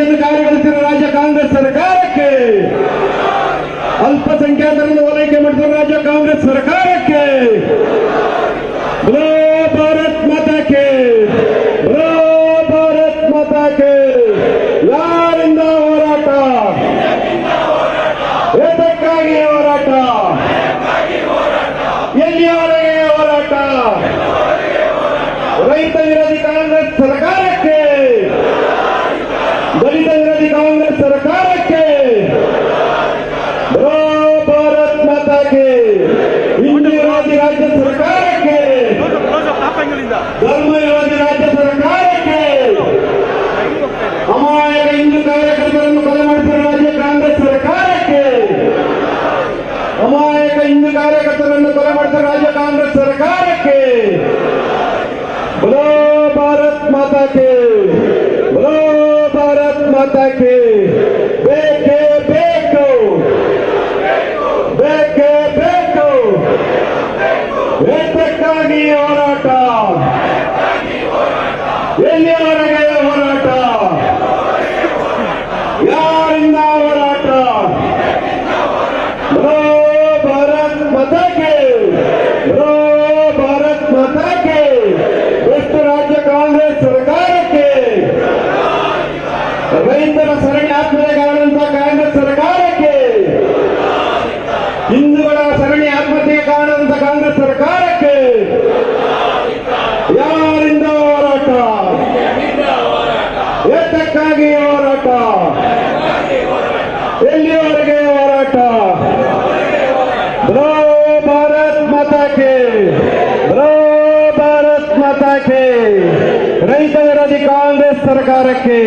ಅಭಿವೃದ್ಧಿಯನ್ನು ಕಾರ್ಯಗೊಳಿಸಿರುವ ರಾಜ್ಯ ಕಾಂಗ್ರೆಸ್ ಸರ್ಕಾರಕ್ಕೆ ದಲಿತ ವಿರೋಧಿ ಕಾಂಗ್ರೆಸ್ ಸರ್ಕಾರಕ್ಕೆ. ಭಾರತ್ ಮಾತಾಕ್ಕೆ ಹಿಂದೂ ವಿರೋಧಿ ರಾಜ್ಯ ಸರ್ಕಾರಕ್ಕೆ. ಧರ್ಮ ವಿರೋಧಿ ರಾಜ್ಯ ಸರ್ಕಾರಕ್ಕೆ. ಅಮಾಯಕ ಹಿಂದೂ ಕಾರ್ಯಕರ್ತರನ್ನು ಕೊಲೆ ಮಾಡಿಸಿದ ರಾಜ್ಯ ಕಾಂಗ್ರೆಸ್ ಸರ್ಕಾರಕ್ಕೆ. ಅಮಾಯಕ ಹಿಂದೂ ಕಾರ್ಯಕರ್ತರನ್ನು ಕೊಲೆ ಮಾಡಿಸಿದ ರಾಜ್ಯ ಕಾಂಗ್ರೆಸ್ ಸರ್ಕಾರಕ್ಕೆ. ಭಾರತ್ ಮಾತಾಕ್ಕೆ ಭಾರತ್ ಮಾತಾ ಕೆ ಬೇಕೇ ಬೇಕು ಬೇಕೇ ಬೇಕು ಏತಕ್ಕಾಗಿ ಹೋರಾಟ ಎಲ್ಲಿಯವರೆಗೆ ಹೋರಾಟ ಯಾರಿಂದ ಹೋರಾಟ ಬರೋ ಭಾರತ್ ಮತಕ್ಕೆ ರೈತರ ಸರಣಿ ಆತ್ಮಹತ್ಯೆ ಕಾಂಗ್ರೆಸ್ ಸರ್ಕಾರಕ್ಕೆ ಹಿಂದೂಗಳ ಸರಣಿ ಆತ್ಮಹತ್ಯೆಗೆ ಕಾರಣದಂತ ಕಾಂಗ್ರೆಸ್ ಸರ್ಕಾರಕ್ಕೆ ಯಾರಿಂದ ಹೋರಾಟ? ಎತ್ತಕ್ಕಾಗಿ ಹೋರಾಟ? ಎಲ್ಲಿಯವರೆಗೆ ಹೋರಾಟ? ಬರೋ ಭಾರತ್ ಮಾತಾಕೆ ಬರೋ ಭಾರತ್ ಮಾತಾಕೆ ರೈತ ವಿರೋಧಿ ಕಾಂಗ್ರೆಸ್ ಸರ್ಕಾರಕ್ಕೆ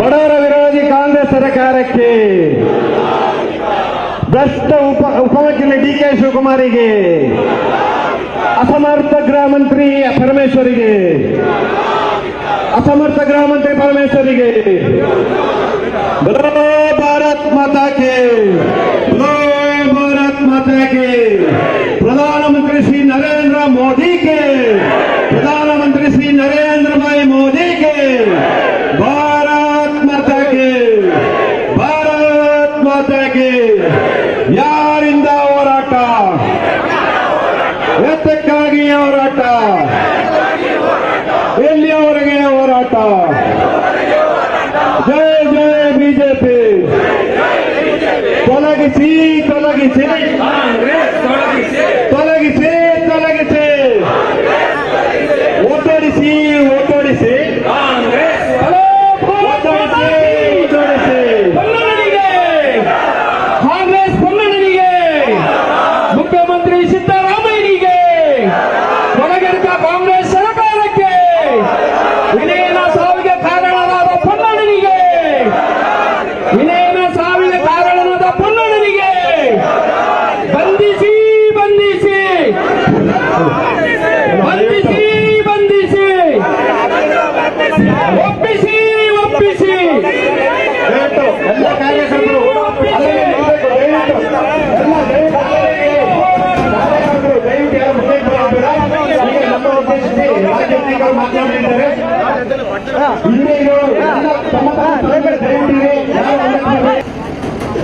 ಬಡವರ ವಿರೋಧಿ ಕಾಂಗ್ರೆಸ್ ಸರ್ಕಾರಕ್ಕೆ ಭ್ರಷ್ಟ ಉಪ ಉಪಮುಖ್ಯಮಂತ್ರಿ ಡಿ ಕೆ ಶಿವಕುಮಾರಿಗೆ, ಅಸಮರ್ಥ ಗೃಹ ಮಂತ್ರಿ ಪರಮೇಶ್ವರಿಗೆ, ಅಸಮರ್ಥ ಗೃಹ ಮಂತ್ರಿ ಪರಮೇಶ್ವರಿಗೆ ಭಾರತ್ ಮಾತಾಕೆ ಭಾರತ್ ಮಾತಾಕೆ ಪ್ರಧಾನಮಂತ್ರಿ ಶ್ರೀ ನರೇಂದ್ರ ಮೋದಿಗೆ ಪ್ರಧಾನಮಂತ್ರಿ ಶ್ರೀ ನರೇಂದ್ರ ಭಾಯಿ ಮೋದಿಗೆ ಭಾರತ್ ಮಾತಾಕೆ ಮಾತಾಕೆ ಯಾರಿಂದ ಹೋರಾಟ? ಎತ್ತಕ್ಕಾಗಿ ಹೋರಾಟ?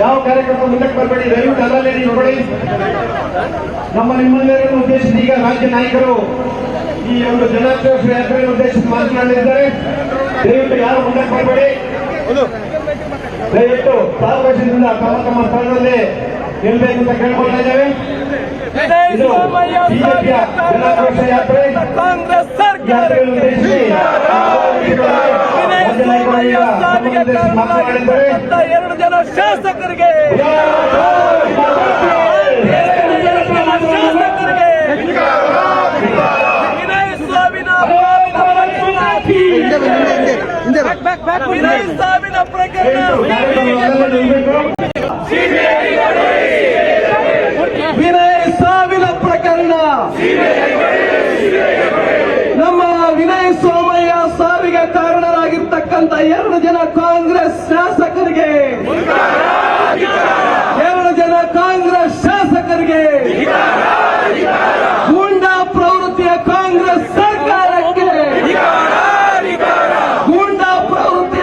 ಯಾವ ಕಾರ್ಯಕರ್ತರು ಮುಂದಕ್ಕೆ ಬರಬೇಡಿ. ದಯವಿಟ್ಟು ಅದರಲ್ಲೇ ನಿಲ್ಬೇಡಿ ನಮ್ಮ ನಿಮ್ಮೆಲ್ಲರನ್ನು ಉದ್ದೇಶಿಸಿ ಈಗ ರಾಜ್ಯ ನಾಯಕರು ಈ ಒಂದು ಜನಾಕ್ರೋಶ ಯಾತ್ರೆ ಉದ್ದೇಶಿಸಿ ಮಾತನಾಡಲಿದ್ದಾರೆ. ದಯವಿಟ್ಟು ಯಾರು ಮುಂದಕ್ಕೆ ಬರಬೇಡಿ. ದಯವಿಟ್ಟು ಪಾರದರ್ಶದಿಂದ ತಮ್ಮ ತಮ್ಮ ಸ್ಥಳದಲ್ಲಿ ನಿಲ್ಬೇಕು ಅಂತ ಕೇಳ್ಕೊಳ್ತಾ ಇದ್ದೇವೆ. ಇದು ಬಿಜೆಪಿಯ ಯಾತ್ರೆ. ಕಾಂಗ್ರೆಸ್ ಈ ಎರಡು ಜನ ಶಾಸಕರಿಗೆ ಎರಡು ಜನ ಶಾಸಕರಿಗೆ. ವಿನಯ್ ಸಾವಿನ ವಿನಯ್ ಸಾವಿನ ಪ್ರಕರಣ. ವಿನಯ ಸಾವಿನ ಪ್ರಕರಣ. ಕಾರಣರಾಗಿರ್ತಕ್ಕಂಥ ಎರಡು ಜನ ಕಾಂಗ್ರೆಸ್ ಶಾಸಕರಿಗೆ ಎರಡು ಜನ ಕಾಂಗ್ರೆಸ್ ಶಾಸಕರಿಗೆ ಗೂಂಡಾ ಪ್ರವೃತ್ತಿಯ ಕಾಂಗ್ರೆಸ್ ಸರ್ಕಾರಕ್ಕೆ ಗೂಂಡಾ ಪ್ರವೃತ್ತಿ